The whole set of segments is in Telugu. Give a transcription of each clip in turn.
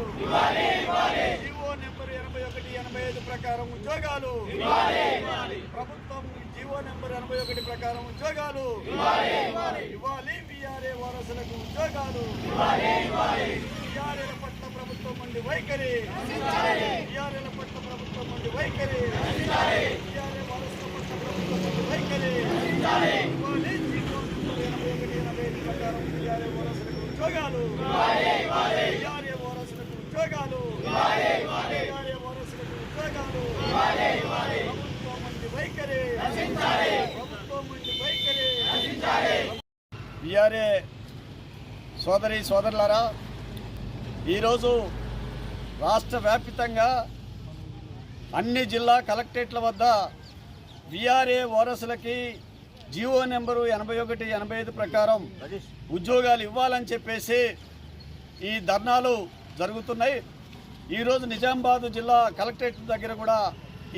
ఉద్యోగాలు జీవో నెంబర్ ఎనభై ఒకటి ఎనభై ఐదు ప్రకారం ఉద్యోగాలు. ప్రభుత్వం జీవో నెంబర్ ఎనభై ఒకటి ప్రకారం ఉద్యోగాలు. ఇవ్వాలి బీఆర్ఏ వారసులకు ఉద్యోగాలు. బీఆర్ఏల పట్ల ప్రభుత్వం మండి వైఖరి. బీఆర్ఏల పట్ల ప్రభుత్వం మండి వైఖరి. బీఆర్ఏ వారసుల పట్ల ప్రభుత్వం మండి వైఖరి. ఇవ్వాలి జీవో నెంబర్ ఎనభై ఒకటి ఎనభై ఐదు ప్రకారం బీఆర్ఏ వారసులకు ఉద్యోగాలు. ఉద్యోగాలు ఉద్యోగాలు ప్రభుత్వం వైఖరి ప్రభుత్వం వైఖరి సోదరి సోదరులారా ఈరోజు రాష్ట్ర వ్యాప్తంగా అన్ని జిల్లా కలెక్టరేట్ల వద్ద బీఆర్ఏ ఓరసులకి జీవో నెంబరు ఎనభై ఒకటి ఎనభై ఐదు ప్రకారం ఉద్యోగాలు ఇవ్వాలని చెప్పేసి ఈ ధర్నాలు జరుగుతున్నాయి. ఈరోజు నిజామాబాద్ జిల్లా కలెక్టరేట్ దగ్గర కూడా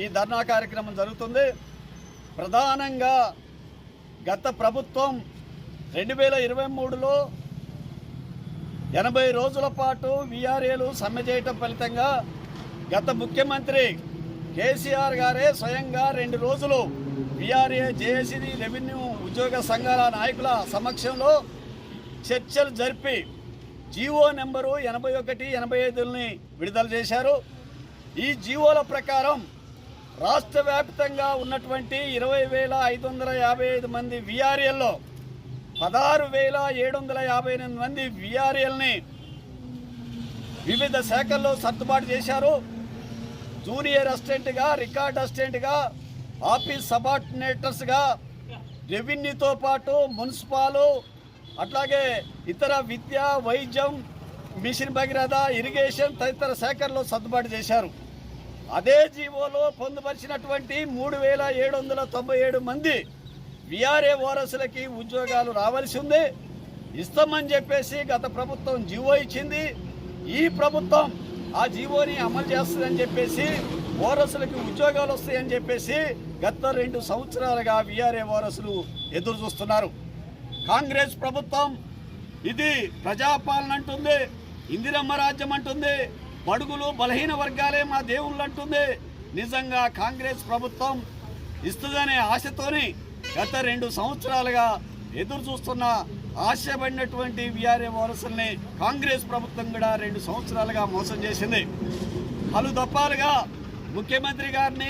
ఈ ధర్నా కార్యక్రమం జరుగుతుంది. ప్రధానంగా గత ప్రభుత్వం రెండు వేల ఇరవై మూడులో ఎనభై రోజుల పాటు విఆర్ఏలు సమ్మె చేయటం ఫలితంగా గత ముఖ్యమంత్రి కేసీఆర్ గారే స్వయంగా రెండు రోజులు విఆర్ఏ జేఏసీ రెవెన్యూ ఉద్యోగ సంఘాల నాయకుల సమక్షంలో చర్చలు జరిపి జీవో నెంబరు ఎనభై ఒకటి ఎనభై ఐదుల్ని విడుదల చేశారు. ఈ జీవోల ప్రకారం రాష్ట్ర వ్యాప్తంగా ఉన్నటువంటి ఇరవై వేల ఐదు వందల యాభై ఐదు మంది విఆర్ఎల్లో పదహారు వేల ఏడు వందల యాభై ఎనిమిది మంది విఆర్ఎల్ని వివిధ శాఖల్లో సర్దుబాటు చేశారు. జూనియర్ అసిస్టెంట్గా రికార్డ్ అసిస్టెంట్గా ఆఫీస్ సబార్డినేటర్స్గా రెవెన్యూతో పాటు మున్సిపాలు అట్లాగే ఇతర విద్య వైద్యం మిషన్ భగీరథ ఇరిగేషన్ తదితర శాఖల్లో సర్దుబాటు చేశారు. అదే జీవోలో పొందుపరిచినటువంటి మూడు వేల ఏడు వందల తొంభై ఏడు మంది విఆర్ఏ వారసులకి ఉద్యోగాలు రావాల్సి ఉంది. ఇస్తామని చెప్పేసి గత ప్రభుత్వం జీవో ఇచ్చింది. ఈ ప్రభుత్వం ఆ జీవోని అమలు చేస్తుందని చెప్పేసి ఓరసులకి ఉద్యోగాలు వస్తాయని చెప్పేసి గత రెండు సంవత్సరాలుగా విఆర్ఏ వారసులు ఎదురు చూస్తున్నారు కాంగ్రెస్ ప్రభుత్వం ఇది ప్రజాపాలన అంటుంది ఇందిరమ్మ రాజ్యం అంటుంది బడుగులు బలహీన వర్గాలే మా దేవుళ్ళు అంటుంది. నిజంగా కాంగ్రెస్ ప్రభుత్వం ఇస్తుందనే ఆశతోని గత రెండు సంవత్సరాలుగా ఎదురు చూస్తున్న ఆశపడినటువంటి విఆర్ఏ వారసుల్ని కాంగ్రెస్ ప్రభుత్వం కూడా రెండు సంవత్సరాలుగా మోసం చేసింది. పలు దప్పాలుగా ముఖ్యమంత్రి గారిని